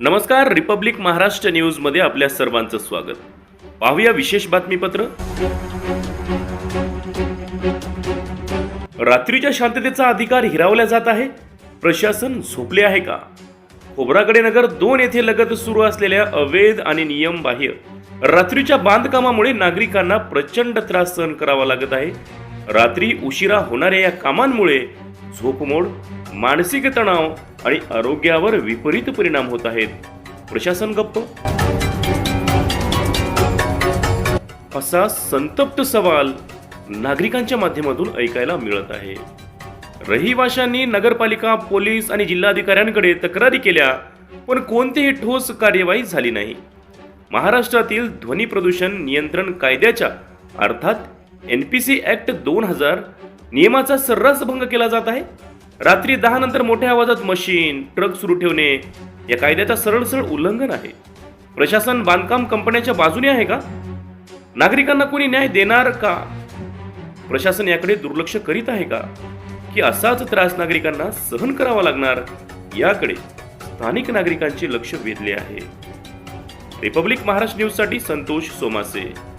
नमस्कार रिपब्लिक महाराष्ट्र न्यूजमध्ये आपल्या सर्वांचं स्वागत. पाहूया विशेष बातमीपत्र. रात्रीच्या शांततेचा अधिकार हिरावला जात आहे. प्रशासन झोपले आहे का? खोबराकडे नगर दोन येथे लगत सुरू असलेल्या अवैध आणि नियमबाह्य रात्रीच्या बांधकामामुळे नागरिकांना प्रचंड त्रास सहन करावा लागत आहे. रात्री उशिरा होणाऱ्या या कामांमुळे झोपमोड मानसिक तणाव आणि आरोग्यावर विपरीत परिणाम होत आहेत. प्रशासन गप्प. असा संतप्त सवाल नागरिकांच्या माध्यमातून ऐकायला मिळत आहे. रहिवाशांनी नगरपालिका पोलीस आणि जिल्हाधिकाऱ्यांकडे तक्रारी केल्या पण कोणतीही ठोस कार्यवाही झाली नाही. महाराष्ट्रातील ध्वनी प्रदूषण नियंत्रण कायद्याच्या अर्थात एन पी सी ॲक्ट दोन हजार नियमाचा सर्रास भंग केला जात आहे. रात्री दहा नंतर मोठ्या आवाजात मशीन ट्रक सुरू ठेवणे या कायद्याचा सरळ सरळ उल्लंघन आहे. प्रशासन बांधकाम कंपन्याच्या बाजूने आहे का? नागरिकांना कोणी न्याय देणार का? प्रशासन याकडे दुर्लक्ष करीत आहे का? की असाच त्रास नागरिकांना सहन करावा लागणार? याकडे स्थानिक नागरिकांचे लक्ष वेधले आहे. रिपब्लिक महाराष्ट्र न्यूजसाठी संतोष सोमासे.